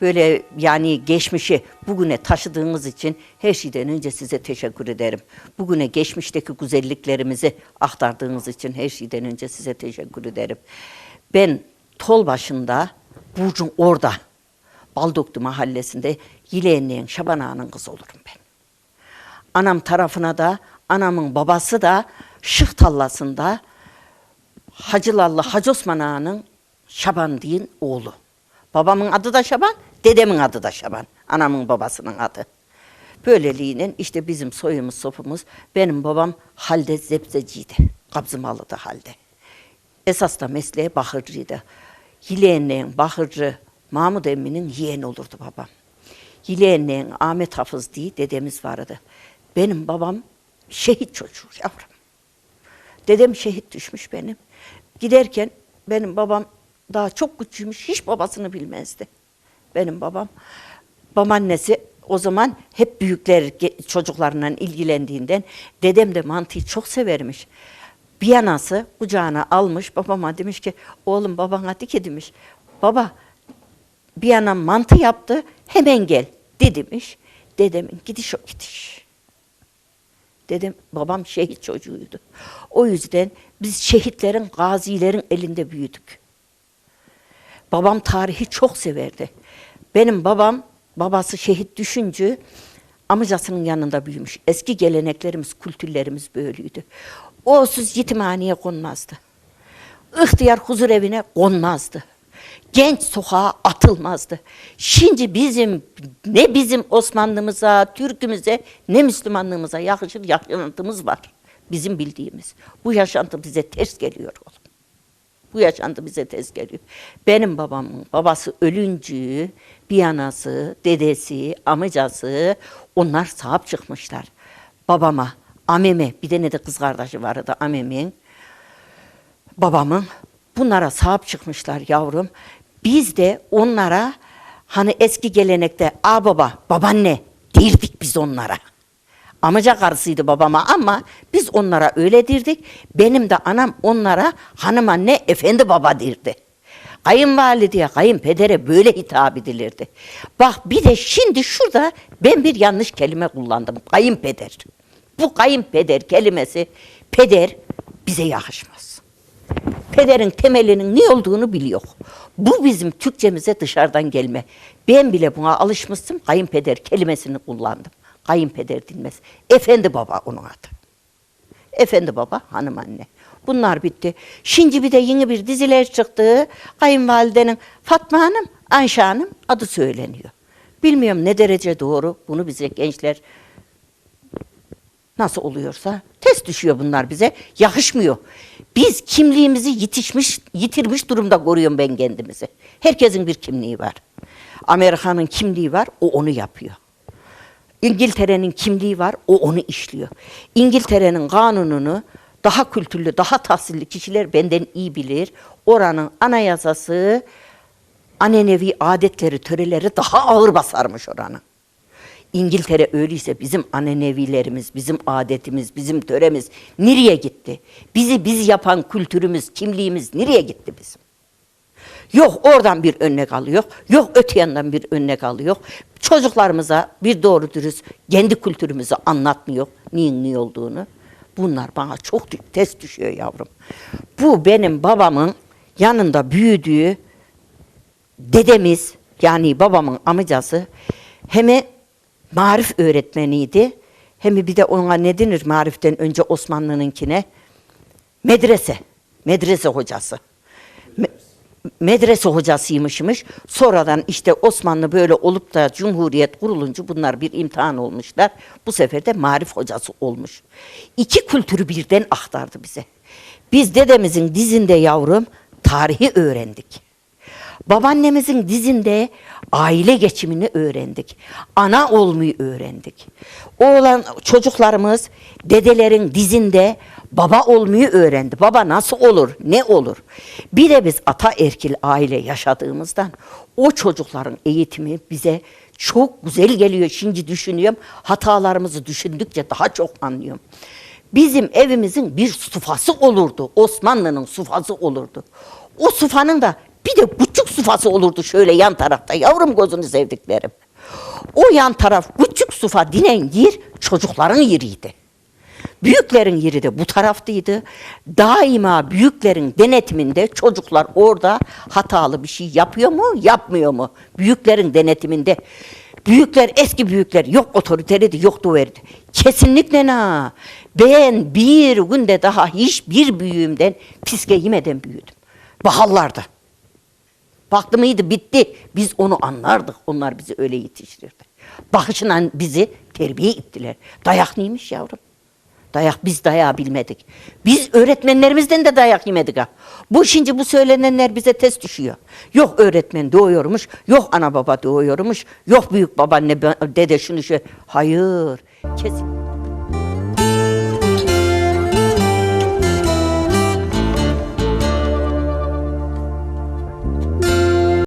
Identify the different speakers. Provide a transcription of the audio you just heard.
Speaker 1: böyle yani geçmişi bugüne taşıdığınız için her şeyden önce size teşekkür ederim. Bugüne geçmişteki güzelliklerimizi aktardığınız için her şeyden önce size teşekkür ederim. Ben Tol başında Burcun orada Baldoktu mahallesinde Yileğenleyen Şaban Ağa'nın kızı olurum ben. Anam tarafına da anamın babası da Şık Tallası'nda Hacılallı Hacı Osman Ağa'nın Şaban deyin oğlu. Babamın adı da Şaban, dedemin adı da Şaban. Anamın babasının adı. Böyleliğinin işte bizim soyumuz sopumuz. Benim babam halde zebzeciydi. Kabzımalı'da halde. Esas da mesleği bakırcıydı. Yileğenleyin bakırcı Mahmud Emmi'nin yeğeni olurdu babam. Yileğenleyin Ahmet Hafız diye dedemiz vardı. Benim babam şehit çocuğu yavrum. Dedem şehit düşmüş benim. Giderken benim babam daha çok küçüğümüş. Hiç babasını bilmezdi. Benim babam. Babaannesi o zaman hep büyükler çocuklarla ilgilendiğinden dedem de mantıyı çok severmiş. Bir anası kucağına almış babama demiş ki oğlum babana dik demiş. Baba bir anam mantı yaptı hemen gel demiş. Dedemin gidiş o gidiş. Dedem babam şehit çocuğuydu. O yüzden biz şehitlerin, gazilerin elinde büyüdük. Babam tarihi çok severdi. Benim babam, babası şehit düşünce amcasının yanında büyümüş. Eski geleneklerimiz, kültürlerimiz böyleydi. O'suz yetimhaneye konmazdı. İhtiyar huzur evine konmazdı. Genç sokağa atılmazdı. Şimdi bizim ne bizim Osmanlımıza, Türk'ümüze ne Müslümanlığımıza yakışır yaşantımız var. Bizim bildiğimiz. Bu yaşantı bize ters geliyor oğlum. Bu yaşantı bize tez geliyor. Benim babamın babası ölüncü, bir anası, dedesi, amcası onlar sahip çıkmışlar. Babama, ameme, bir tane de kız kardeşi vardı amemin, babamın. Bunlara sahip çıkmışlar yavrum. Biz de onlara hani eski gelenekte a baba, babaanne derdik biz onlara. Amca karısıydı babama ama biz onlara öyle dirdik. Benim de anam onlara hanım anne efendi baba dirdi. Kayınvalideye, kayınpedere böyle hitap edilirdi. Bak bir de şimdi şurada ben bir yanlış kelime kullandım. Kayınpeder. Bu kayınpeder kelimesi peder bize yakışmaz. Pederin temelinin ne olduğunu biliyor. Bu bizim Türkçemize dışarıdan gelme. Ben bile buna alışmıştım. Kayınpeder kelimesini kullandım. Kayınpeder dinmez. Efendi baba onun adı. Efendi baba, hanım anne. Bunlar bitti. Şimdi bir de yeni bir diziler çıktı. Kayınvalidenin Fatma Hanım, Ayşe Hanım adı söyleniyor. Bilmiyorum ne derece doğru. Bunu bize gençler nasıl oluyorsa test düşüyor bunlar bize. Yakışmıyor. Biz kimliğimizi yetişmiş, yitirmiş durumda koruyorum ben kendimizi. Herkesin bir kimliği var. Amerika'nın kimliği var, o onu yapıyor. İngiltere'nin kimliği var, o onu işliyor. İngiltere'nin kanununu daha kültürlü, daha tahsilli kişiler benden iyi bilir. Oranın anayasası, anenevi adetleri, töreleri daha ağır basarmış oranın. İngiltere öyleyse bizim anenevilerimiz, bizim adetimiz, bizim töremiz nereye gitti? Bizi biz yapan kültürümüz, kimliğimiz nereye gitti bizim? Yok oradan bir örnek alıyor, yok öte yandan bir örnek alıyor. Çocuklarımıza bir doğru dürüst kendi kültürümüzü anlatmıyor, neyin ne olduğunu. Bunlar bana çok test düşüyor yavrum. Bu benim babamın yanında büyüdüğü dedemiz yani babamın amcası hem marif öğretmeniydi hem bir de ona ne denir mariften önce Osmanlı'nınkine medrese, medrese hocası. Me- medrese hocasıymışmış. Sonradan işte Osmanlı böyle olup da Cumhuriyet kurulunca bunlar bir imtihan olmuşlar. Bu sefer de marif hocası olmuş. İki kültürü birden aktardı bize. Biz dedemizin dizinde yavrum tarihi öğrendik. Babaannemizin dizinde aile geçimini öğrendik. Ana olmayı öğrendik. Oğlan çocuklarımız dedelerin dizinde baba olmayı öğrendi. Baba nasıl olur, ne olur? Bir de biz ata erkil aile yaşadığımızdan o çocukların eğitimi bize çok güzel geliyor. Şimdi düşünüyorum. Hatalarımızı düşündükçe daha çok anlıyorum. Bizim evimizin bir sufası olurdu. Osmanlı'nın sufası olurdu. O sufanın da Bir de buçuk sufası olurdu şöyle yan tarafta yavrum gözünü sevdiklerim. O yan taraf buçuk sufa dinen yer çocukların yeriydi. Büyüklerin yeri de bu taraftaydı. Daima büyüklerin denetiminde çocuklar orada hatalı bir şey yapıyor mu, yapmıyor mu? Büyüklerin denetiminde. Büyükler, eski büyükler yok otoriteriydi, yok duverdi. Kesinlikle na. Ben bir günde daha hiçbir büyüğümden piske yemeden büyüdüm. Bahallarda. Baktı mıydı bitti. Biz onu anlardık. Onlar bizi öyle yetiştirirdi. Bakışla bizi terbiye ettiler. Dayak neymiş yavrum? Dayak biz dayağı bilmedik. Biz öğretmenlerimizden de dayak yemedik ha. Bu şimdi bu söylenenler bize test düşüyor. Yok öğretmen doğuyormuş, yok ana baba doğuyormuş, yok büyük babaanne dede şunu şu. Hayır. Kesin.